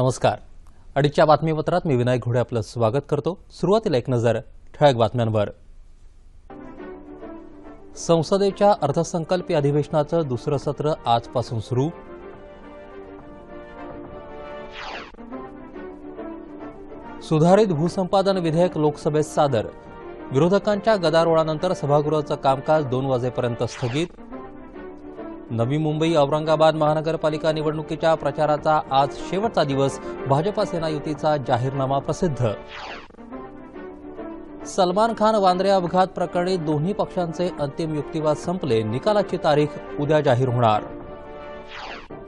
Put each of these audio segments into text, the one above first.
नमस्कार. अडीचच्या बातमीपत्रात मी विनायक घोडे आपलं स्वागत करतो. सुरुवातीला एक नजर ठळक बातम्यांवर. संसदेच्या अर्थसंकल्पीय अधिवेशनाचं दुसरं सत्र आजपासून सुरू. सुधारित भूसंपादन विधेयक लोकसभेत सादर. विरोधकांच्या गदारोळानंतर सभागृहाचं कामकाज दोन वाजेपर्यंत स्थगित. नवी मुंबई औरंगाबाद महानगरपालिका निवडणुकीच्या प्रचाराचा आज शेवटचा दिवस. भाजपा सेना युतीचा जाहीरनामा प्रसिद्ध. सलमान खान वांद्रे अपघात प्रकरणी दोन्ही पक्षांचे अंतिम युक्तिवाद संपले. निकालाची तारीख उद्या जाहीर होणार.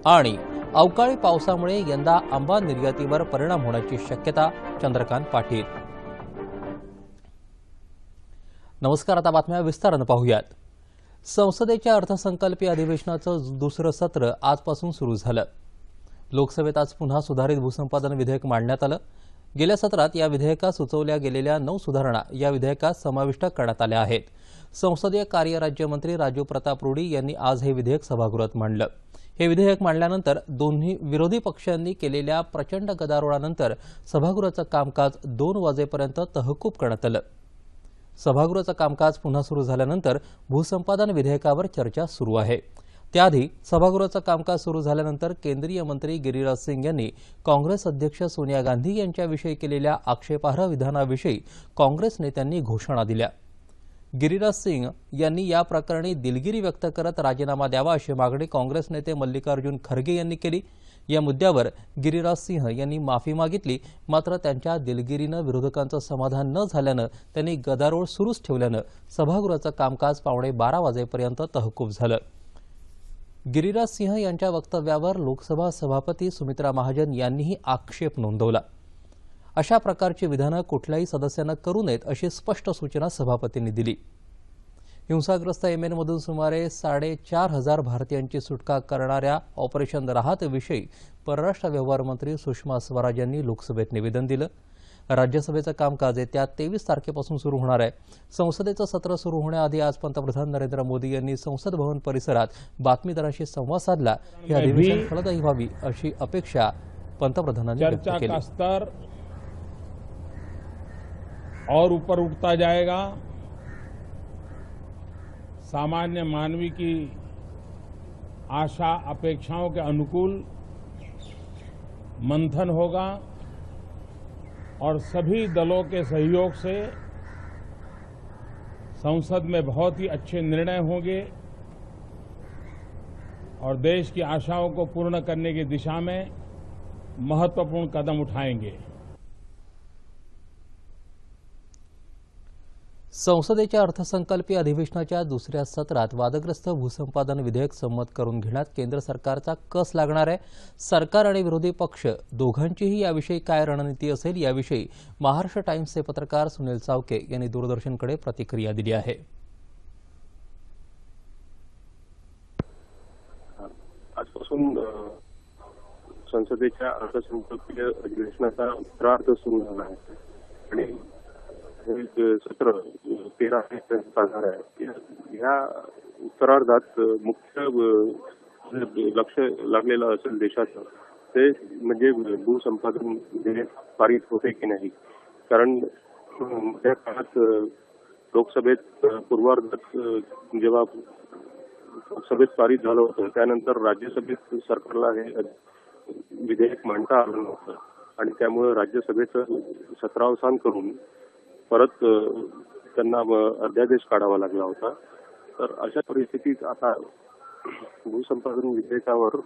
आणि अवकाळी पावसामुळे यंदा आंबा निर्यातीवर परिणाम होण्याची शक्यता चंद्रकांत पाटील. नमस्कार आता बातम्या विस्तारानं पाहूयात. संसदेच्या अर्थसंकल्पीय अधिवेशनाचं दुसरं सत्र आजपासून सुरू झालं. लोकसभेत आज पुन्हा सुधारित भूसंपादन विधेयक मांडण्यात आलं. गेल्या सत्रात या विधेयकात सुचवल्या गेलेल्या नऊ सुधारणा या विधेयकात समाविष्ट करण्यात आल्या आहेत. संसदीय कार्य राज्यमंत्री राजू प्रताप रुडी यांनी आज हे विधेयक सभागृहात मांडलं. हे विधेयक मांडल्यानंतर दोन्ही विरोधी पक्षांनी केलेल्या प्रचंड गदारोळानंतर सभागृहाचं कामकाज दोन वाजेपर्यंत तहकूब करण्यात आलं. सभागृहाचं कामकाज पुन्हा सुरू झाल्यानंतर भूसंपादन विधेयकावर चर्चा सुरू आहे. त्याआधी सभागृहाचं कामकाज सुरू झाल्यानंतर केंद्रीय मंत्री गिरिराज सिंग यांनी काँग्रेस अध्यक्ष सोनिया गांधी यांच्याविषयी केलेल्या आक्षेपार्ह विधानाविषयी काँग्रेस नेत्यांनी घोषणा दिल्या. गिरिराज सिंग यांनी या प्रकरणी दिलगिरी व्यक्त करत राजीनामा द्यावा अशी मागणी काँग्रेस नेते मल्लिकार्जुन खरगे यांनी केली. या मुद्द्यावर गिरिराज सिंह यांनी माफी मागितली. मात्र त्यांच्या दिलगिरीनं विरोधकांचं समाधान न झाल्यानं त्यांनी गदारोळ सुरूच ठेवल्यानं सभागृहाचं कामकाज पावणे बारा वाजेपर्यंत तहकूब झालं. गिरिराज सिंह यांच्या वक्तव्यावर लोकसभा सभापती सुमित्रा महाजन यांनीही आक्षेप नोंदवला. अशा प्रकारची विधानं कुठल्याही सदस्यानं करू नयेत अशी स्पष्ट सूचना सभापतींनी दिली. हिंसाग्रस्त येमेनमधून सुमारे साडेचार हजार भारतीयांची सुटका करणाऱ्या ऑपरेशन राहत विषयी परराष्ट्र व्यवहार मंत्री सुषमा स्वराज यांनी लोकसभेत निवेदन दिलं. राज्यसभेचं कामकाज येत्या तेवीस तारखेपासून सुरू होणार आहे. संसदेचं सत्र सुरू होण्याआधी आज पंतप्रधान नरेंद्र मोदी यांनी संसद भवन परिसरात बातमीदारांशी संवाद साधला. हे अधिवेशन फलदायी व्हावी अशी अपेक्षा पंतप्रधानांनी व्यक्त केली. और ऊपर उठता जाएगा. सामान्य मानवी की आशा, अपेक्षाओं के अनुकूल मंथन होगा और सभी दलों के सहयोग से संसद में बहुत ही अच्छे निर्णय होंगे और देश की आशाओं को पूर्ण करने की दिशा में महत्वपूर्ण कदम उठाएँगे। संसदेच्या अर्थसंकल्पीय अधिवेशनाच्या दुसऱ्या सत्रात वादग्रस्त भूसंपादन विधेयक संमत करून घेण्यात केंद्र सरकारचा कस लागणार आहे? सरकार आणि विरोधी पक्ष दोघांचीही याविषयी काय रणनीती असेल याविषयी महाराष्ट्र टाइम्सचे पत्रकार सुनील चावके यांनी दूरदर्शनकडे प्रतिक्रिया दिली आहे. आजपासून संसदेच्या अर्थसंकल्पीय अधिवेशनाचा उत्तरार्ध सुरू झाला आहे. आणि हे सत्र तेरा तेरा पर्यंत चालणार आहे या- उत्तरार्धात मुख्य लक्ष लागलेलं असेल देशाचं ते म्हणजे भूसंपादन विधेयक पारित होते की नाही कारण त्या काळात लोकसभेत पूर्वार्धात जेव्हा लोकसभेत पारित झालं होतं त्यानंतर राज्यसभेत सरकारला हे विधेयक मांडता आलं नव्हतं. आणि त्यामुळे राज्यसभेचं सत्रावसान करून परत त्यांना अध्यादेश काढावा लागला होता. तर अशा परिस्थितीत आता भूसंपादन विधेयकावर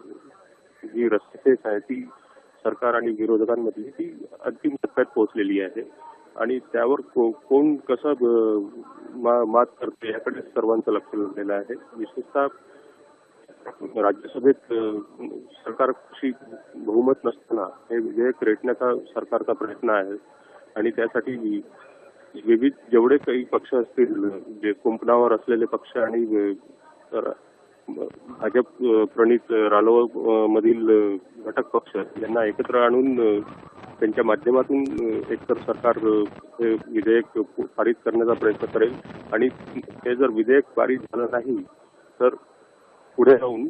जी रस्तेच आहे ती सरकार आणि विरोधकांमधली ती अंतिम टप्प्यात पोहोचलेली आहे. आणि त्यावर को- कोण कसं मा- मात करते याकडे सर्वांचं लक्ष लागलेलं आहे. विशेषतः राज्यसभेत सरकारशी बहुमत नसताना हे विधेयक रेटण्याचा सरकारचा प्रयत्न आहे. आणि त्यासाठी विविध जेवढे काही पक्ष असतील जे कुंपणावर असलेले पक्ष आणि भाजप प्रणित रालोआ मधील घटक पक्ष यांना एकत्र आणून त्यांच्या माध्यमातून एकतर सरकार हे विधेयक पारित करण्याचा प्रयत्न करेल आणि हे जर विधेयक पारित झालं नाही तर पुढे जाऊन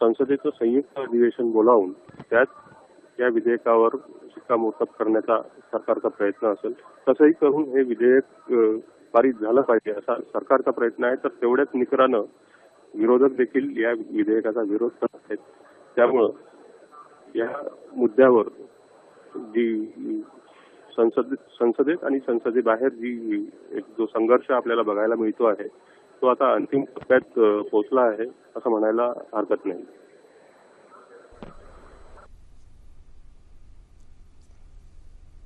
संसदेचं संयुक्त अधिवेशन बोलावून त्यात या विधेयकावर शिक्कामोर्तब करण्याचा सरकारचा प्रयत्न असेल तसंही करून हे विधेयक पारित झालं पाहिजे असा सरकारचा प्रयत्न आहे. तर तेवढ्याच निकरानं विरोधक देखील या विधेयकाचा विरोध करत आहेत. त्यामुळं या मुद्द्यावर जी संसद संसदेत आणि संसदेबाहेर जी एक जो संघर्ष आपल्याला बघायला मिळतो आहे तो आता अंतिम टप्प्यात पोहोचला आहे असं म्हणायला हरकत नाही.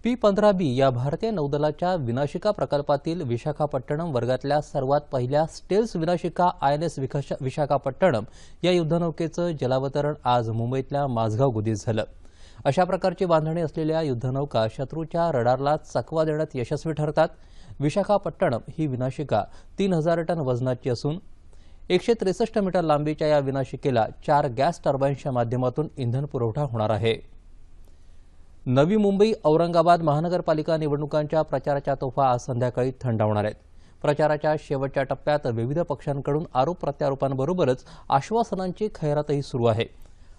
पी पंधरा बी या भारतीय नौदलाच्या विनाशिका प्रकल्पातील विशाखापट्टणम वर्गातल्या सर्वात पहिल्या स्टेल्स विनाशिका आय एन एस विशाखापट्टणम या युद्धनौकेचं जलावतरण आज मुंबईतल्या माझगाव गुदीत झालं. अशा प्रकारची बांधणी असलेल्या युद्धनौका शत्रूच्या रडारला चकवा देण्यात यशस्वी ठरतात. विशाखापट्टणम ही विनाशिका तीन हजार टन वजनाची असून एकशे त्रेसष्ट मीटर लांबीच्या या विनाशिकेला चार गॅस टर्बाईन्सच्या माध्यमातून इंधन पुरवठा होणार आहे. नवी मुंबई औरंगाबाद महानगरपालिका निवडणुकांच्या प्रचाराच्या तोफा आज संध्याकाळी थंडावणार आहेत. प्रचाराच्या शेवटच्या टप्प्यात विविध पक्षांकडून आरोप प्रत्यारोपांबरोबरच आश्वासनांची खैरातही सुरू आहे.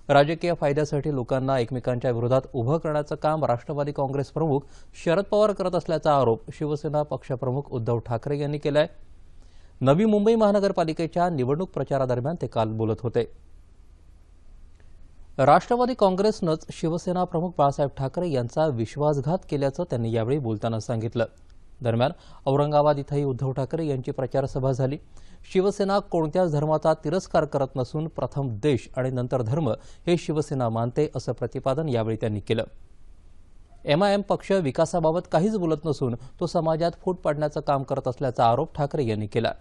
राजकीय फायद्यासाठी लोकांना एकमेकांच्या विरोधात उभं करण्याचं काम राष्ट्रवादी काँग्रेस प्रमुख शरद पवार करत असल्याचा आरोप शिवसेना पक्षप्रमुख उद्धव ठाकरे यांनी केलाय. नवी मुंबई महानगरपालिकेच्या निवडणूक प्रचारादरम्यान ते काल बोलत होते. राष्ट्रवादी काँग्रेसनंच शिवसेना प्रमुख बाळासाहेब ठाकरे यांचा विश्वासघात केल्याचं त्यांनी यावेळी बोलताना सांगितलं. दरम्यान औरंगाबाद इथंही उद्धव ठाकरे यांची प्रचारसभा झाली. शिवसेना कोणत्याच धर्माचा तिरस्कार करत नसून प्रथम देश आणि नंतर धर्म हे शिवसेना मानते असं प्रतिपादन यावेळी त्यांनी केलं. एमआयएम पक्ष विकासाबाबत काहीच बोलत नसून तो समाजात फूट पाडण्याचं काम करत असल्याचा आरोप ठाकरे यांनी केला.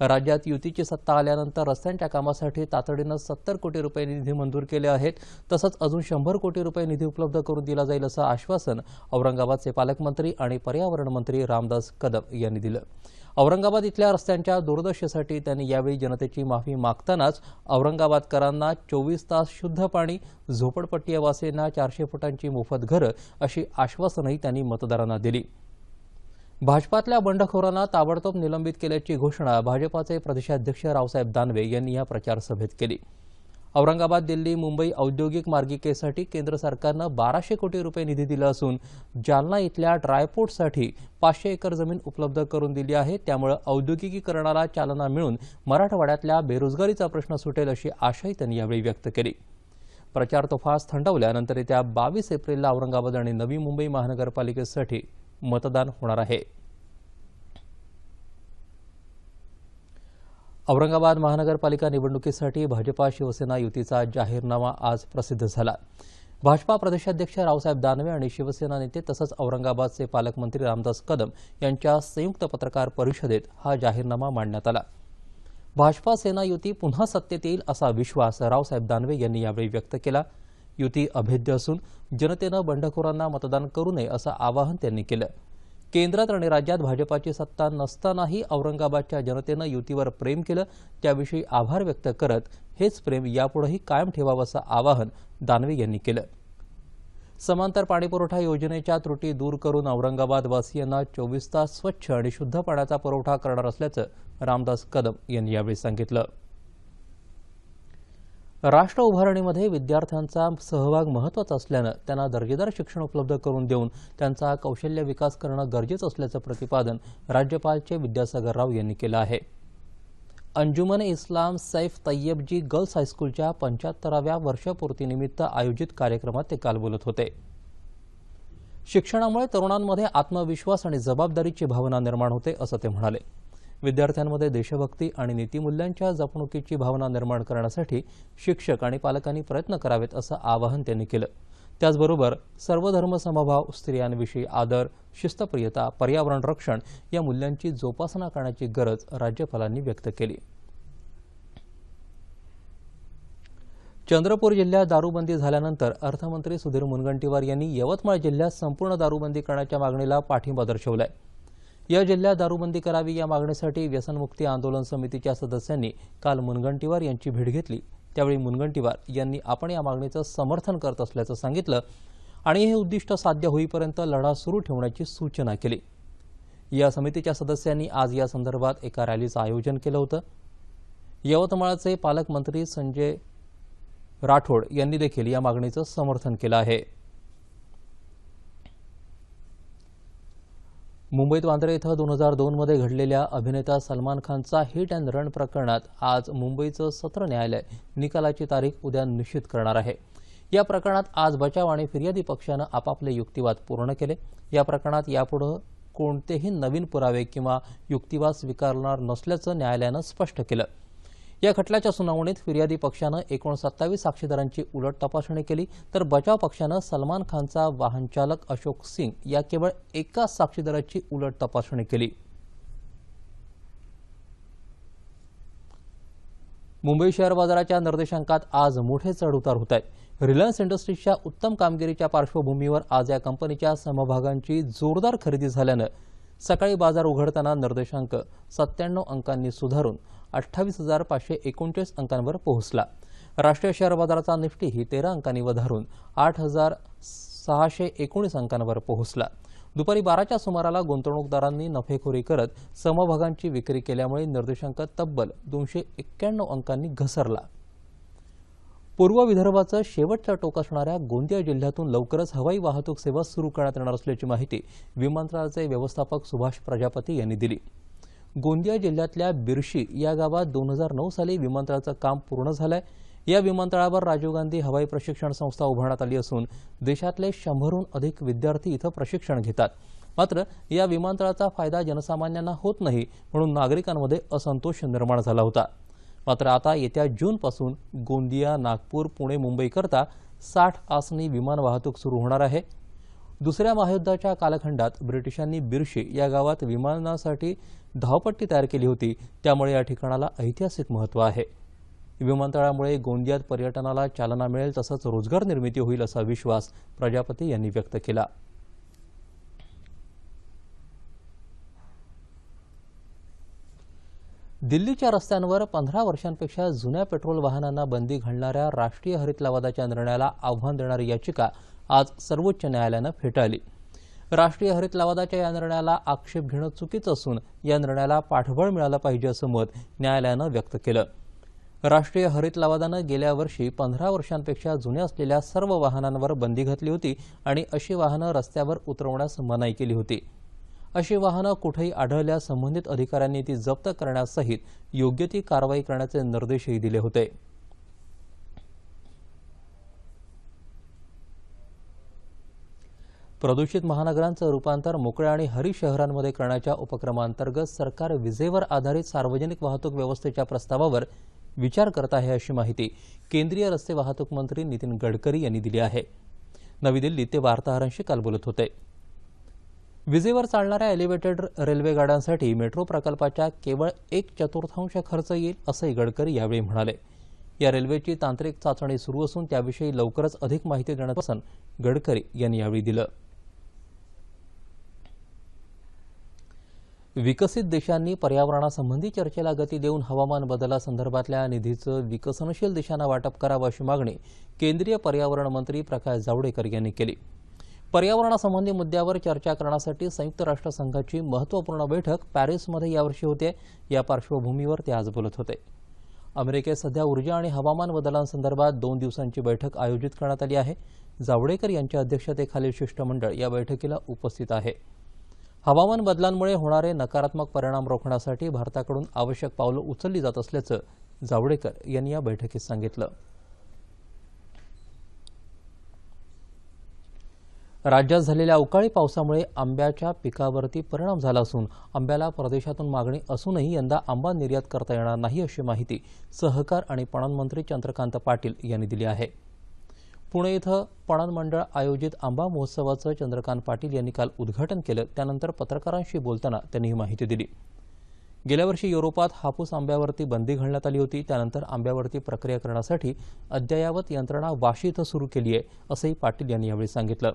राज्यात युतीची सत्ता आल्यानंतर रस्त्यांच्या कामासाठी तातडीनं सत्तर कोटी रुपये निधी मंजूर केले आहेत. तसंच अजून शंभर कोटी रुपये निधी उपलब्ध करून दिला जाईल असं आश्वासन औरंगाबादचे पालकमंत्री आणि पर्यावरण मंत्री रामदास कदम यांनी दिलं. औरंगाबाद इथल्या रस्त्यांच्या दुर्दशेसाठी त्यांनी यावेळी जनतेची माफी मागतानाच औरंगाबादकरांना चोवीस तास शुद्ध पाणी झोपडपट्टीवासींना चारशे फुटांची मोफत घरं अशी आश्वासनही त्यांनी मतदारांना दिली. भाजपातल्या बंडखोरांना ताबडतोब निलंबित केल्याची घोषणा भाजपाचे प्रदेशाध्यक्ष रावसाहेब दानवे यांनी या प्रचारसभेत केली. औरंगाबाद दिल्ली मुंबई औद्योगिक मार्गिकेसाठी केंद्र सरकारनं बाराशे कोटी रुपये निधी दिला असून जालना इथल्या ड्रायपोर्टसाठी पाचशे एकर जमीन उपलब्ध करून दिली आहे. त्यामुळे औद्योगिकीकरणाला चालना मिळून मराठवाड्यातल्या बेरोजगारीचा प्रश्न सुटेल अशी आशाही त्यांनी यावेळी व्यक्त केली. प्रचार तोफास थंडवल्यानंतर येत्या बावीस एप्रिलला औरंगाबाद आणि नवी मुंबई महानगरपालिकेसाठी मतदान होणार आहे. औरंगाबाद महानगरपालिका निवडणुकीसाठी भाजपा शिवसेना युतीचा जाहीरनामा आज प्रसिद्ध झाला. भाजपा प्रदेशाध्यक्ष रावसाहेब दानवे आणि शिवसेना नेते तसंच औरंगाबादचे पालकमंत्री रामदास कदम यांच्या संयुक्त पत्रकार परिषदेत हा जाहीरनामा मांडण्यात आला. भाजपा सेना युती पुन्हा सत्तेत येईल असा विश्वास रावसाहेब दानवे यांनी यावेळी व्यक्त केला. युती अभेद्य असून जनतेनं बंडखोरांना मतदान करू नये असं आवाहन त्यांनी केलं. केंद्रात आणि राज्यात भाजपाची सत्ता नसतानाही औरंगाबादच्या जनतेनं युतीवर प्रेम केलं त्याविषयी आभार व्यक्त करत हेच प्रेम यापुढेही कायम ठेवावं असं आवाहन दानवे यांनी केलं. समांतर पाणीपुरवठा योजनेच्या त्रुटी दूर करून औरंगाबाद वासियांना चोवीस तास स्वच्छ आणि शुद्ध पाण्याचा पुरवठा करणार असल्याचं रामदास कदम यांनी यावेळी सांगितलं. राष्ट्र उभारणीमध्ये विद्यार्थ्यांचा सहभाग महत्त्वाचा असल्यानं त्यांना दर्जेदार शिक्षण उपलब्ध करून देऊन त्यांचा कौशल्य विकास करणं गरजेचं असल्याचं प्रतिपादन राज्यपालचे विद्यासागर राव यांनी केलं आहे. अंजुमन इस्लाम सैफ तय्यबजी गर्ल्स हायस्कूलच्या पंच्याहत्तराव्या वर्षपूर्तीनिमित्त आयोजित कार्यक्रमात ते काल बोलत होते. शिक्षणामुळे तरुणांमध्ये आत्मविश्वास आणि जबाबदारीची भावना निर्माण होते असं ते म्हणाले. विद्यार्थ्यांमध्ये देशभक्ती आणि नीतिमूल्यांच्या जपणुकीची भावना निर्माण करण्यासाठी शिक्षक आणि पालकांनी प्रयत्न करावेत असं आवाहन त्यांनी केलं. त्याचबरोबर सर्व धर्मसमभाव स्त्रियांविषयी आदर शिस्तप्रियता पर्यावरण रक्षण या मूल्यांची जोपासना करण्याची गरज राज्यपालांनी व्यक्त केली. चंद्रपूर जिल्ह्यात दारूबंदी झाल्यानंतर अर्थमंत्री सुधीर मुनगंटीवार यांनी यवतमाळ जिल्ह्यात संपूर्ण दारूबंदी करण्याच्या मागणीला पाठिंबा दर्शवलाय. या जिल्ह्यात दारूबंदी करावी या मागणीसाठी व्यसनमुक्ती आंदोलन समितीच्या सदस्यांनी काल मुनगंटीवार यांची भेट घेतली. त्यावेळी मुनगंटीवार यांनी आपण या मागणीचं समर्थन करत असल्याचं सांगितलं आणि हे उद्दिष्ट साध्य होईपर्यंत लढा सुरू ठेवण्याची सूचना केली. या समितीच्या सदस्यांनी आज या संदर्भात एका रॅलीचं आयोजन केलं होतं. यवतमाळचे पालकमंत्री संजय राठोड यांनी देखील या मागणीचं समर्थन केलं आहे. मुंबईत वांद्रे इथं दोन हजार दोनमध्ये घडलेल्या अभिनेता सलमान खानचा हिट अँड रन प्रकरणात आज मुंबईचं सत्र न्यायालय निकालाची तारीख उद्या निश्चित करणार आहे. या प्रकरणात आज बचाव आणि फिर्यादी पक्षानं आपापले युक्तिवाद पूर्ण केले. या प्रकरणात यापुढं कोणतेही नवीन पुरावे किंवा युक्तिवाद स्वीकारणार नसल्याचं न्यायालयानं स्पष्ट केलं. या खटल्याच्या सुनावणीत फिर्यादी पक्षानं एकूण सत्तावीस साक्षीदारांची उलट तपासणी केली. तर बचाव पक्षानं सलमान खानचा वाहनचालक अशोक सिंग या केवळ एकाच साक्षीदाराची उलट तपासणी केली. मुंबई शेअर बाजाराच्या निर्देशांकात आज मोठे चढउतार होत आहेत. रिलायन्स इंडस्ट्रीजच्या उत्तम कामगिरीच्या पार्श्वभूमीवर आज या कंपनीच्या समभागांची जोरदार खरेदी झाल्यानं सकाळी बाजार उघडताना निर्देशांक सत्त्याण्णव अंकांनी सुधारून अठ्ठावीस हजार पाचशे एकोणचाळीस अंकांवर पोहोचला. राष्ट्रीय शेअर बाजाराचा निफ्टीही तेरा अंकांनी वधारून आठ हजार सहाशे एकोणीस अंकांवर पोहोचला. दुपारी बाराच्या सुमाराला गुंतवणूकदारांनी नफेखोरी करत समभागांची विक्री केल्यामुळे निर्देशांक तब्बल दोनशे एक्क्याण्णव अंकांनी घसरला. पूर्व विदर्भाचं शेवटचा टोक असणाऱ्या गोंदिया जिल्ह्यातून लवकरच हवाई वाहतूक सेवा सुरू करण्यात येणार असल्याची माहिती विमानतळाचे व्यवस्थापक सुभाष प्रजापती यांनी दिली. गोंदिया जिल्ह्यातल्या बिरशी या गावात दोन हजार नऊ साली विमानतळाचं काम पूर्ण झालंय. या विमानतळावर राजीव गांधी हवाई प्रशिक्षण संस्था उभारण्यात आली असून देशातले शंभरहून अधिक विद्यार्थी इथं प्रशिक्षण घेतात. मात्र या विमानतळाचा फायदा जनसामान्यांना होत नाही म्हणून नागरिकांमध्ये असंतोष निर्माण झाला होता. मात्र आता येत्या जूनपासून गोंदिया नागपूर पुणे मुंबईकरता साठ आसनी विमान वाहतूक सुरू होणार आहे. दुसऱ्या महायुद्धाच्या कालखंडात ब्रिटिशांनी बिरशी या गावात विमानासाठी धावपट्टी तयार केली होती. त्यामुळे या ठिकाणाला ऐतिहासिक महत्त्व आहे. विमानतळामुळे गोंदियात पर्यटनाला चालना मिळेल तसंच रोजगार निर्मिती होईल असा विश्वास प्रजापती यांनी व्यक्त केला. दिल्लीच्या रस्त्यांवर पंधरा वर्षांपेक्षा जुन्या पेट्रोल वाहनांना बंदी घालणाऱ्या राष्ट्रीय हरित लवादाच्या निर्णयाला आव्हान देणारी याचिका आज सर्वोच्च न्यायालयानं फेटाळली. राष्ट्रीय हरित लवादाच्या या निर्णयाला आक्षेप घेणं चुकीचं असून या निर्णयाला पाठबळ मिळालं पाहिजे असं मत न्यायालयानं व्यक्त केलं. राष्ट्रीय हरित लवादानं गेल्या वर्षी पंधरा वर्षांपेक्षा जुन्या असलेल्या सर्व वाहनांवर बंदी घातली होती आणि अशी वाहनं रस्त्यावर उतरवण्यास मनाई केली होती. अशी वाहनं कुठेही आढळल्यास संबंधित अधिकाऱ्यांनी ती जप्त करण्यासहित योग्य ती कारवाई करण्याचे निर्देशही दिले होते. प्रदूषित महानगरांचं रूपांतर मोकळ्या आणि हरित शहरांमध्ये करण्याच्या उपक्रमांतर्गत सरकार विजेवर आधारित सार्वजनिक वाहतूक व्यवस्थेच्या प्रस्तावावर विचार करत आहे अशी माहिती केंद्रीय रस्ते वाहतूक मंत्री नितीन गडकरी यांनी दिली आहे. नवी दिल्लीत ते वार्ताहरांशी काल बोलत होते. विजेवर चालणाऱ्या एलिव्हेटेड रेल्वेगाड्यांसाठी मेट्रो प्रकल्पाच्या केवळ एक चतुर्थांश खर्च येईल असंही गडकरी यावेळी म्हणाले. या रेल्वेची तांत्रिक चाचणी सुरू असून त्याविषयी लवकरच अधिक माहिती देण्याचं गडकरी यांनी यावेळी दिलं. विकसित देशांनी पर्यावरणासंबंधी चर्चेला गती देऊन हवामान बदलासंदर्भातल्या निधीचं विकसनशील देशांना वाटप करावं अशी मागणी केंद्रीय पर्यावरण मंत्री प्रकाश जावडेकर यांनी केली. पर्यावरणासंबंधी मुद्द्यावर चर्चा करण्यासाठी संयुक्त राष्ट्रसंघाची महत्त्वपूर्ण बैठक पॅरिसमध्ये यावर्षी होते. या पार्श्वभूमीवर ते आज बोलत होते. अमेरिकेत सध्या ऊर्जा आणि हवामान बदलांसंदर्भात दोन दिवसांची बैठक आयोजित करण्यात आली आहे. जावडेकर यांच्या अध्यक्षतेखालील शिष्टमंडळ या बैठकीला उपस्थित आहे. हवामान बदलांमुळे होणारे नकारात्मक परिणाम रोखण्यासाठी भारताकडून आवश्यक पावलं उचलली जात असल्याचं जावडेकर यांनी या बैठकीत सांगितलं. राज्यात झालेल्या अवकाळी पावसामुळे आंब्याच्या पिकावरती परिणाम झाला असून आंब्याला परदेशातून मागणी असूनही यंदा आंबा निर्यात करता येणार नाही अशी माहिती सहकार आणि पणन मंत्री चंद्रकांत पाटील यांनी दिली आहे. पुणे इथं पणन मंडळ आयोजित आंबा महोत्सवाचं चंद्रकांत पाटील यांनी काल उद्घाटन केलं. त्यानंतर पत्रकारांशी बोलताना त्यांनी ही माहिती दिली. गेल्या वर्षी युरोपात हापूस आंब्यावरती बंदी घालण्यात आली होती. त्यानंतर आंब्यावरती प्रक्रिया करण्यासाठी अद्ययावत यंत्रणा वाशी इथं सुरू केली आहे असंही पाटील यांनी यावेळी सांगितलं.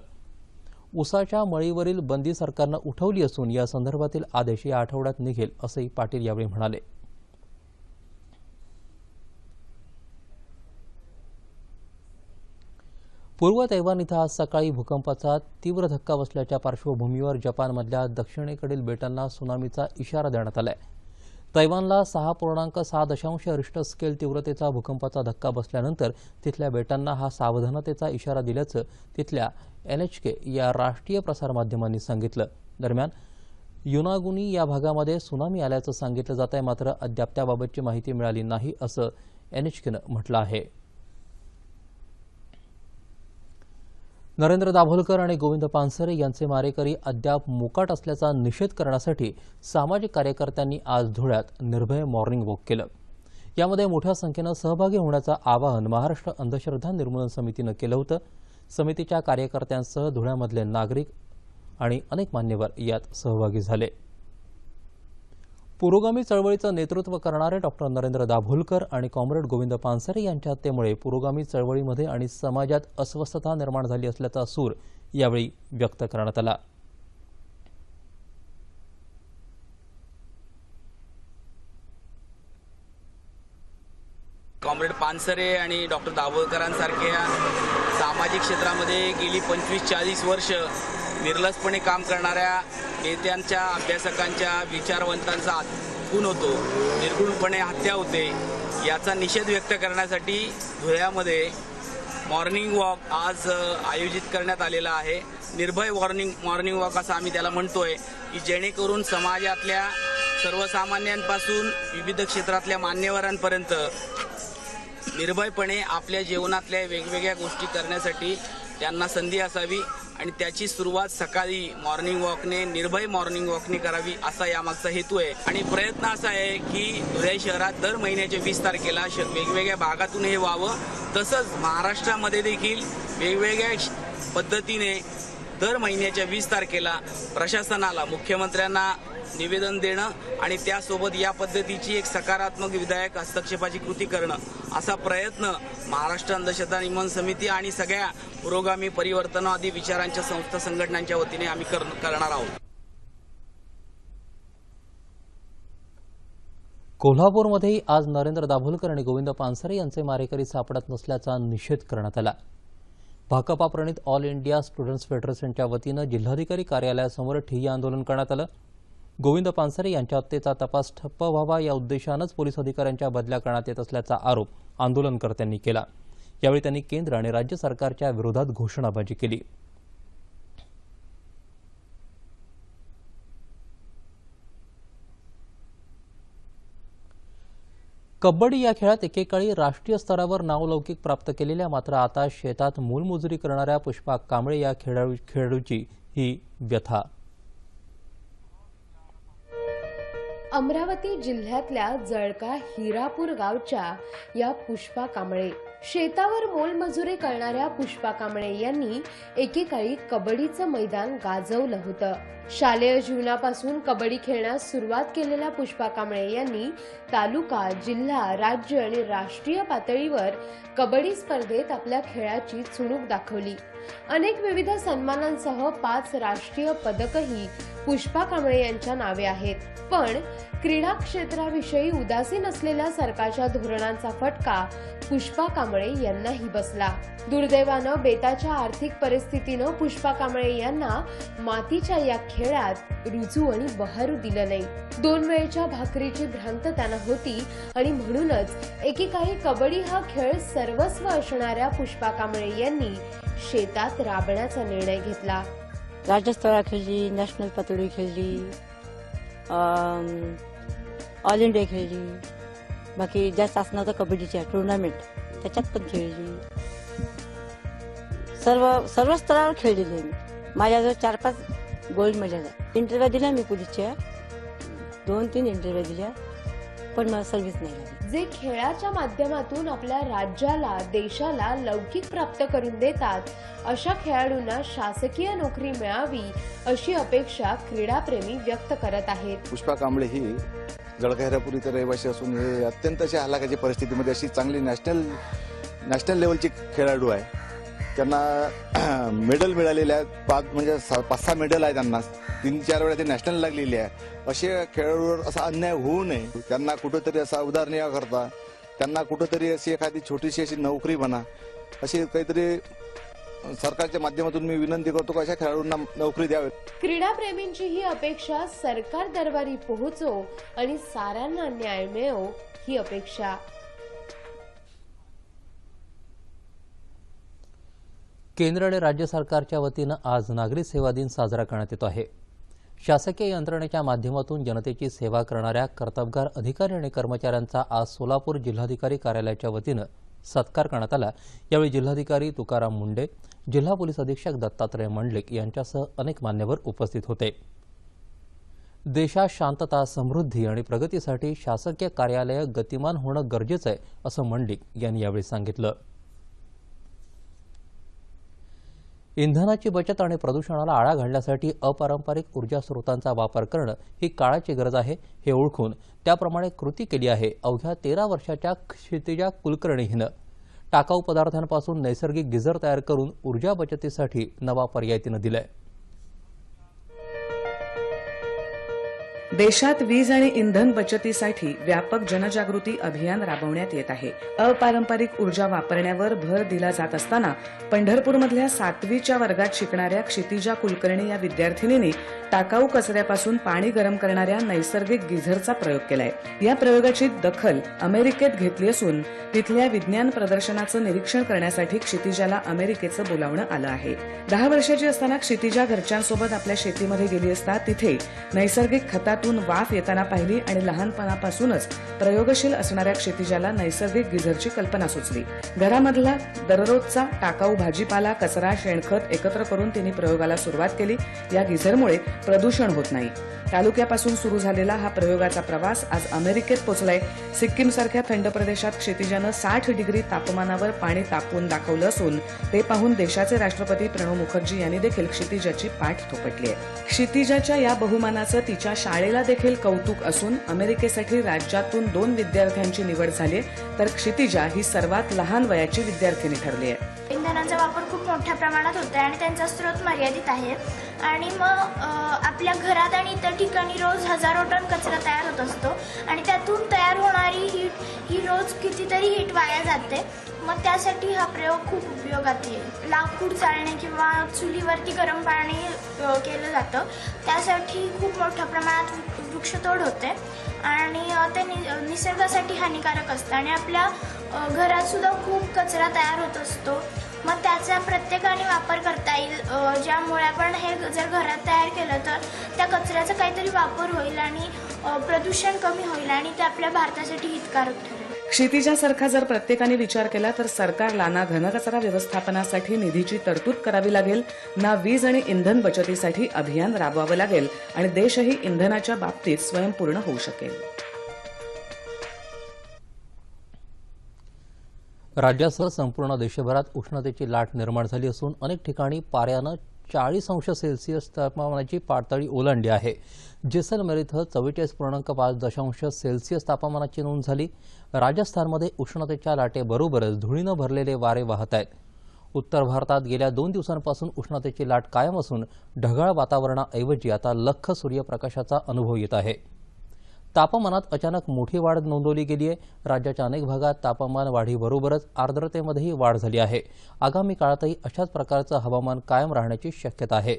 उसाच्या मळीवरील बंदी सरकारनं उठवली असून या संदर्भातील आदेश या आठवड्यात निघेल असंही पाटील यावेळी म्हणाले. पूर्व तैवान इथं आज सकाळी भूकंपाचा तीव्र धक्का बसल्याच्या पार्श्वभूमीवर जपानमधल्या दक्षिणेकडील बेटांना सुनामीचा इशारा देण्यात आलाय. तैवानला सहा पूर्णांक सहा दशांश रिश्टर स्केल तीव्रतेचा भूकंपाचा धक्का बसल्यानंतर तिथल्या बेटांना हा सावधानतेचा इशारा दिल्याचं तिथल्या एन एच के या राष्ट्रीय प्रसारमाध्यमांनी सांगितलं. दरम्यान युनागुनी या भागामध्ये सुनामी आल्याचं सांगितलं जात आहे मात्र अद्याप त्याबाबतची माहिती मिळाली नाही असं एनएचकेनं म्हटलं आहे. नरेंद्र दाभोलकर आणि गोविंद पानसरे यांचे मारेकरी अद्याप मोकाट असल्याचा निषेध करण्यासाठी सामाजिक कार्यकर्त्यांनी आज धुळ्यात निर्भय मॉर्निंग वॉक केलं. यामध्ये मोठ्या संख्येनं सहभागी होण्याचं आवाहन महाराष्ट्र अंधश्रद्धा निर्मूलन समितीनं केलं होतं. समितीच्या कार्यकर्त्यांसह धुळ्यामधले नागरिक आणि अनेक मान्यवर यात सहभागी झाले. पुरोगामी चळवळीचं नेतृत्व करणारे डॉक्टर नरेंद्र दाभोलकर आणि कॉम्रेड गोविंद पानसरे यांच्या हत्येमुळे पुरोगामी चळवळीमध्ये आणि समाजात अस्वस्थता निर्माण झाली असल्याचा सूर यावेळी व्यक्त करण्यात आला. कॉम्रेड पानसरे आणि डॉक्टर दाभोलकरांसारख्या सामाजिक क्षेत्रामध्ये गेली पंचवीस चाळीस वर्ष निर्लसपणे काम करणाऱ्या नेत्यांच्या अभ्यासकांच्या विचारवंतांचा खून होतो. निर्गुणपणे हत्या होते याचा निषेध व्यक्त करण्यासाठी धुळ्यामध्ये मॉर्निंग वॉक आज आयोजित करण्यात आलेला आहे. निर्भय वॉर्निंग मॉर्निंग वॉक असं आम्ही त्याला म्हणतोय की जेणेकरून समाजातल्या सर्वसामान्यांपासून विविध क्षेत्रातल्या मान्यवरांपर्यंत निर्भयपणे आपल्या जीवनातल्या वेगवेगळ्या गोष्टी करण्यासाठी त्यांना संधी असावी आणि त्याची सुरुवात सकाळी मॉर्निंग वॉकने निर्भय मॉर्निंग वॉकने करावी असा यामागचा हेतू आहे. आणि प्रयत्न असा आहे की धुळे शहरात दर महिन्याच्या वीस तारखेला श- वेगवेगळ्या भागातून हे व्हावं. तसंच महाराष्ट्रामध्ये देखील वेगवेगळ्या श- पद्धतीने दर महिन्याच्या वीस तारखेला प्रशासनाला मुख्यमंत्र्यांना निवेदन देणं आणि त्यासोबत या पद्धतीची एक सकारात्मक विधायक हस्तक्षेपाची कृती करणं असा प्रयत्न महाराष्ट्र अंधश्रद्धा निमन समिती आणि सगळ्या पुरोगामी परिवर्तनवादी विचारांच्या संस्था संघटनांच्या वतीने आम्ही कर- करणार आहोत. कोल्हापूरमध्येही आज नरेंद्र दाभोलकर आणि गोविंद पानसरे यांचे मारेकरी सापडत नसल्याचा निषेध करण्यात आला. भाकपा प्रणित ऑल इंडिया स्टुडंट्स फेडरेशनच्या वतीनं जिल्हाधिकारी कार्यालयासमोर ठिय्या आंदोलन करण्यात आलं. गोविंद पानसरे यांच्या हत्येचा तपास ठप्प व्हावा या उद्देशानंच पोलीस अधिकाऱ्यांच्या बदल्या करण्यात येत असल्याचा आरोप आंदोलनकर्त्यांनी केला. यावेळी त्यांनी केंद्र आणि राज्य सरकारच्या विरोधात घोषणाबाजी केली. कबड्डी या खेळात एकेकाळी राष्ट्रीय स्तरावर नावलौकिक प्राप्त केलेल्या मात्र आता शेतात मूलमजुरी करणाऱ्या पुष्पा कांबळे या खेळाडू खेळाडूची ही व्यथा. अमरावती जिल्ह्यातल्या जळका हिरापूर गावच्या या पुष्पा कांबळे. शेतावर मोलमजुरी करणाऱ्या पुष्पा कांबळे यांनी एकेकाळी कबड्डीचं मैदान गाजवलं होतं. शालेय जीवनापासून कबड्डी खेळण्यास सुरुवात केलेल्या पुष्पा कांबळे यांनी तालुका जिल्हा राज्य आणि राष्ट्रीय पातळीवर कबड्डी स्पर्धेत आपल्या खेळाची चुणूक दाखवली. अनेक विविध सन्मानांसह पाच राष्ट्रीय पदकही पुष्पा कांबळे यांच्या नावे आहेत. पण क्रीडा क्षेत्राविषयी उदासीन असलेल्या सरकारच्या धोरणांचा फटका पुष्पा कांबळे यांनाही बसला. दुर्दैवानं बेताच्या आर्थिक परिस्थितीनं पुष्पा कांबळे यांना मातीच्या या खेळात रुजू आणि बहरू दिलं नाही. दोन वेळच्या भाकरीची भ्रांत त्यांना होती आणि म्हणूनच एकेकाळी कबड्डी हा खेळ सर्वस्व असणाऱ्या पुष्पा कांबळे यांनी शेतात राबण्याचा निर्णय घेतला. राज्यस्तरावर खेळली नॅशनल पातळी खेळली ऑल इंडिया खेळली. बाकी जास्त असणार तर कबड्डीच्या टुर्नामेंट त्याच्यात पण खेळली. सर्व सर्व स्तरावर खेळलेली आहे मी. माझ्याजवळ चार पाच गोल्ड मेडल आहे. इंटरव्ह्यू दिल्या मी पोलीसच्या. दोन तीन इंटरव्ह्यू दिल्या. पण मला सर्व्हिस नाही लागली. जे खेळाच्या माध्यमातून आपल्या राज्याला देशाला लौकिक प्राप्त करून देतात अशा खेळाडूंना शासकीय नोकरी मिळावी अशी अपेक्षा क्रीडाप्रेमी व्यक्त करत आहेत. पुष्पा कांबळे ही जळगाहिरापुरीचे रहिवासी असून हे अत्यंत अशा हलाखाच्या परिस्थितीमध्ये अशी चांगली नॅशनल नॅशनल लेवलची खेळाडू आहे. त्यांना मेडल मिळालेले आहेत पाच म्हणजे पाच सहा मेडल आहे त्यांना. तीन चार वेळा ते नॅशनल लागलेली आहे. असे खेळाडूवर असा अन्याय होऊ नये. त्यांना कुठंतरी असा उदाहरणीय करता. त्यांना कुठंतरी अशी एखादी छोटीशी अशी नोकरी म्हणा. अशी काहीतरी सरकारच्या माध्यमातून मी विनंती करतो अशा खेळाडूंना नोकरी द्यावी. क्रीडाप्रेमींची ही अपेक्षा सरकार दरबारी पोहोचो आणि साऱ्यांना न्याय मिळो ही अपेक्षा. केंद्र आणि राज्य सरकारच्या वतीनं आज नागरी सेवा दिन साजरा करण्यात येतो आहे. शासकीय यंत्रणेच्या माध्यमातून जनतेची सेवा करणाऱ्या कर्तबगार अधिकारी आणि कर्मचाऱ्यांचा आज सोलापूर जिल्हाधिकारी कार्यालयाच्या वतीनं सत्कार करण्यात आला. यावेळी जिल्हाधिकारी तुकाराम मुंडे जिल्हा पोलीस अधीक्षक दत्तात्रय मंडलिक यांच्यासह अनेक मान्यवर उपस्थित होते. देशात शांतता समृद्धी आणि प्रगतीसाठी शासकीय कार्यालयं गतिमान होणं गरजेचं आहे असं मंडलिक यांनी यावेळी सांगितलं. इंधनाची बचत आणि प्रदूषणाला आळा घालण्यासाठी अपारंपरिक ऊर्जा स्रोतांचा वापर करणं ही काळाची गरज आहे हे ओळखून त्याप्रमाणे कृती केली आहे अवघ्या तेरा वर्षाच्या क्षितिजा कुलकर्णी हिनं टाकाऊ पदार्थांपासून नैसर्गिक गिझर तयार करून ऊर्जा बचतीसाठी नवा पर्याय तिनं दिलाय. देशात वीज आणि इंधन बचतीसाठी व्यापक जनजागृती अभियान राबवण्यात येत आहे. अपारंपरिक ऊर्जा वापरण्यावर भर दिला जात असताना पंढरपूरमधल्या सातवीच्या वर्गात शिकणाऱ्या क्षितिजा कुलकर्णी या विद्यार्थिनीने टाकाऊ कचऱ्यापासून पाणी गरम करणाऱ्या नैसर्गिक गिझरचा प्रयोग केलाय. या प्रयोगाची दखल अमेरिकेत घेतली असून तिथल्या विज्ञान प्रदर्शनाचं निरीक्षण करण्यासाठी क्षितिजाला अमेरिकेचं बोलावणं आलं आहे. दहा वर्षाची असताना क्षितिजा घरच्यांसोबत आपल्या शेतीमध्ये गेली असता तिथे नैसर्गिक खतात खतातून वाफ येताना पाहिली आणि लहानपणापासूनच प्रयोगशील असणाऱ्या क्षितिजाला नैसर्गिक गिझरची कल्पना सुचली. घरामधला दररोजचा टाकाऊ भाजीपाला कचरा शेणखत एकत्र करून तिने प्रयोगाला सुरुवात केली. या गिझरमुळे प्रदूषण होत नाही. तालुक्यापासून सुरू झालेला हा प्रयोगाचा प्रवास आज अमेरिकेत पोहोचलाय सिक्कीम सारख्या थंड प्रदेशात क्षितिजानं साठ डिग्री तापमानावर पाणी तापवून दाखवलं असून ते पाहून देशाचे राष्ट्रपती प्रणव मुखर्जी यांनी देखील क्षितिजाची पाठ थोपटली आहे. क्षितिजाच्या या बहुमानाचं तिच्या शाळेत शाळेला देखील कौतुक असून अमेरिकेसाठी राज्यातून दोन विद्यार्थ्यांची निवड झाली तर क्षितिजा ही सर्वात लहान वयाची विद्यार्थिनी ठरली आहे. इंधनाचा वापर खूप मोठ्या प्रमाणात होत आहे आणि त्यांचा स्रोत मर्यादित आहे. आणि मग आपल्या घरात आणि इतर ठिकाणी रोज हजारो टन कचरा तयार होत असतो. आणि त्यातून तयार होणारी हीट ही रोज कितीतरी हीट वाया जाते. मग त्यासाठी हा प्रयोग खूप उपयोगात येईल लाकूड चालणे किंवा चुलीवरती गरम पाणी केलं जातं. त्यासाठी खूप मोठ्या प्रमाणात वृक्षतोड होते आणि ते नि निसर्गासाठी हानिकारक असतं आणि आपल्या घरात सुद्धा खूप कचरा तयार होत असतो. मग त्याचा प्रत्येकाने वापर करता येईल ज्यामुळे आपण हे जर घरात तयार केलं तर त्या कचऱ्याचा काहीतरी वापर होईल आणि प्रदूषण कमी होईल आणि ते आपल्या भारतासाठी हितकारक ठरेल. क्षितिजासारखा जर प्रत्येकाने विचार केला तर सरकारला ना घनकचरा व्यवस्थापनासाठी निधीची तरतूद करावी लागेल. ना वीज आणि इंधन बचतीसाठी अभियान राबवावं लागेल. आणि देशही इंधनाच्या बाबतीत स्वयंपूर्ण होऊ शकेल. राज्यासह संपूर्ण देशभरात उष्णतेची लाट निर्माण झाली असून अनेक ठिकाणी पाऱ्यानं चाळीस अंश सेल्सिअस तापमानाची पातळी ओलांडली आहे. जेसलमेर इथं चव्वेचाळीस पूर्णांक पाच दशांश सेल्सिअस तापमानाची नोंद झाली. राजस्थानमध्ये उष्णतेच्या लाटेबरोबरच धुळीनं भरलेले वारे वाहत आहेत. उत्तर भारतात गेल्या दोन दिवसांपासून उष्णतेची लाट कायम असून ढगाळ वातावरणाऐवजी आता लख सूर्यप्रकाशाचा अनुभव येत आहे. तापमानात अचानक मोठी वाढ नोंदवली गेली आहे. राज्याच्या अनेक भागात तापमान वाढीबरोबरच आर्द्रतेमध्येही वाढ झाली आहे. आगामी काळातही अशाच प्रकारचं हवामान कायम राहण्याची शक्यता आहे.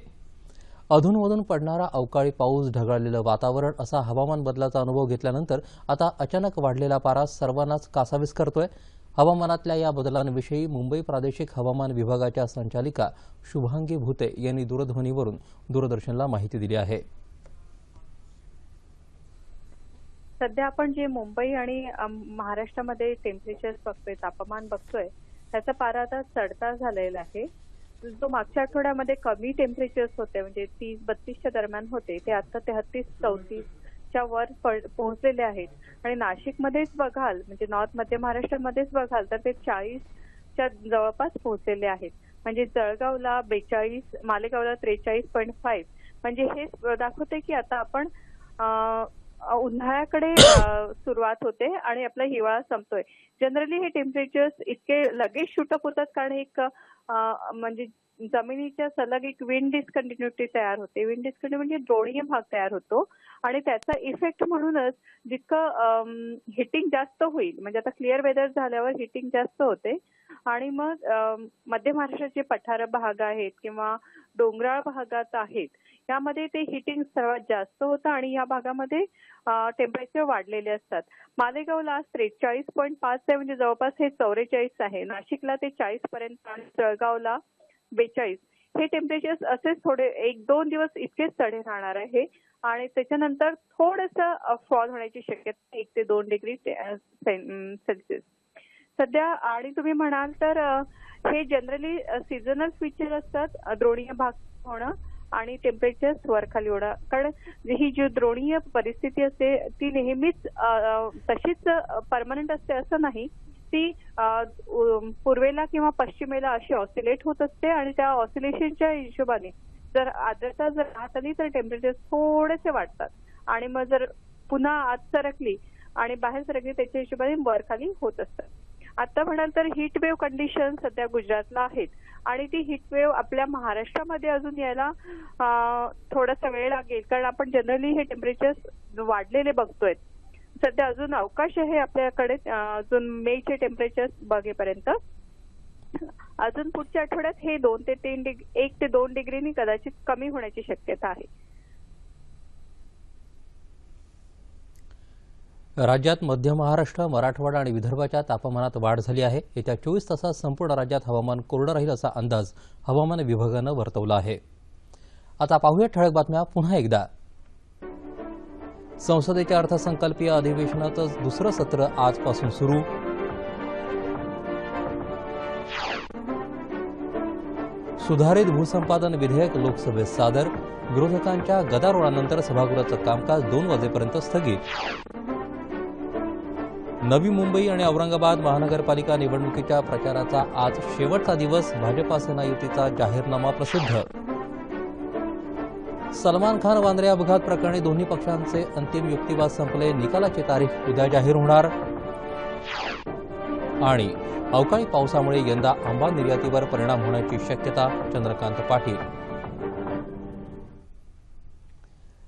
अधूनमधून पडणारा अवकाळी पाऊस ढगाळलेलं वातावरण असा हवामान बदलाचा अनुभव घेतल्यानंतर आता अचानक वाढलेला पारा सर्वांनाच कासावीस करतोय. हवामानातल्या या बदलांविषयी मुंबई प्रादेशिक हवामान विभागाच्या संचालिका शुभांगी भुते यांनी दूरध्वनीवरून दूरदर्शनला माहिती दिली आहे. सध्या आपण जे मुंबई आणि महाराष्ट्रामध्ये टेम्परेचर बघतोय तापमान बघतोय त्याचा पारा आता चढता झालेला आहे. जो मागच्या आठवड्यामध्ये कमी टेम्परेचर्स होते म्हणजे तीस बत्तीसच्या दरम्यान होते ते आता तेहतीस चौतीसच्या वर पड- पोहोचलेले आहेत. आणि नाशिकमध्येच बघाल म्हणजे नॉर्थ मध्य महाराष्ट्रामध्येच बघाल तर ते चाळीसच्या जवळपास पोहोचलेले आहेत. म्हणजे जळगावला बेचाळीस मालेगावला त्रेचाळीस पॉईंट फाईव्ह म्हणजे हे दाखवते की आता आपण उन्हाळ्याकडे सुरुवात होते आणि आपला हिवाळा संपतोय. जनरली हे टेम्परेचर्स इतके लगेच शूटअप होतात कारण एक म्हणजे जमिनीच्या सलग एक विंड डिस्कंटिन्युटी तयार होते. विंड डिस्कंटिन्यू म्हणजे द्रोणीय भाग तयार होतो आणि त्याचा इफेक्ट म्हणूनच जितकं हिटिंग जास्त होईल म्हणजे आता क्लिअर वेदर झाल्यावर हिटिंग जास्त होते आणि मग मध्य महाराष्ट्राचे पठार भाग आहेत किंवा डोंगराळ भागात आहेत यामध्ये ते हिटिंग सर्वात जास्त होतं आणि या भागामध्ये टेम्परेचर वाढलेले असतात. मालेगावला आज त्रेचाळीस पॉईंट पाच आहे म्हणजे जवळपास हे चौवेचाळीस आहे. नाशिकला ते चाळीस पर्यंत आणि जळगावला बेचाळीस. हे टेम्परेचर असेच थोडे एक दोन दिवस इतकेच चढे राहणार आहे. आणि त्याच्यानंतर थोडंसं फॉल होण्याची शक्यता एक ते दोन डिग्री सेल्सिअस सध्या आणि तुम्ही म्हणाल तर हे जनरली सीझनल फीचर असतात. द्रोणीय भाग होणं. आणि टेम्परेचर वर खाली होणं कारण ही जी द्रोणीय परिस्थिती असते ती नेहमीच तशीच परमनंट असते असं नाही. ती पूर्वेला किंवा पश्चिमेला अशी ऑसिलेट होत असते आणि त्या ऑसिलेशनच्या हिशोबाने जर आर्द्रता जर राहत आली तर टेम्परेचर थोडेसे वाढतात. आणि मग जर पुन्हा आत सरकली आणि बाहेर सरकली त्याच्या हिशोबाने वर खाली होत असतात. आता म्हणाल तर हीट वेव्ह कंडिशन सध्या गुजरातला आहेत. आणि ती हीट वेव्ह आपल्या महाराष्ट्रामध्ये अजून यायला थोडासा वेळ लागेल. कारण आपण जनरली हे टेम्परेचर वाढलेले बघतोय. सध्या अजून अवकाश आहे आपल्याकडे अजून मेचे टेम्परेचर बघेपर्यंत. अजून पुढच्या आठवड्यात हे दोन ते तीन डिग्री एक ते दोन डिग्रीनी कदाचित कमी होण्याची शक्यता आहे. राज्यात मध्य महाराष्ट्र मराठवाडा आणि विदर्भाच्या तापमानात वाढ झाली आहे. येत्या चोवीस तासात संपूर्ण राज्यात हवामान कोरडं राहील असा अंदाज हवामान विभागानं वर्तवला आहे. आता पाहूया ठळक बातम्या पुन्हा एकदा. संसदेच्या अर्थसंकल्पीय अधिवेशनाचं दुसरं सत्र आजपासून सुरू. सुधारित भूसंपादन विधेयक लोकसभेत सादर. विरोधकांच्या गदारोळानंतर सभागृहाचं कामकाज दोन वाजेपर्यंत स्थगित. नवी मुंबई आणि औरंगाबाद महानगरपालिका निवडणुकीच्या प्रचाराचा आज शेवटचा दिवस. भाजपा सेना युतीचा जाहीरनामा प्रसिद्ध. सलमान खान वांद्रे अपघात प्रकरणी दोन्ही पक्षांचे अंतिम युक्तिवाद संपले. निकालाची तारीख उद्या जाहीर होणार. आणि अवकाळी पावसामुळे यंदा आंबा निर्यातीवर परिणाम होण्याची शक्यता चंद्रकांत पाटील.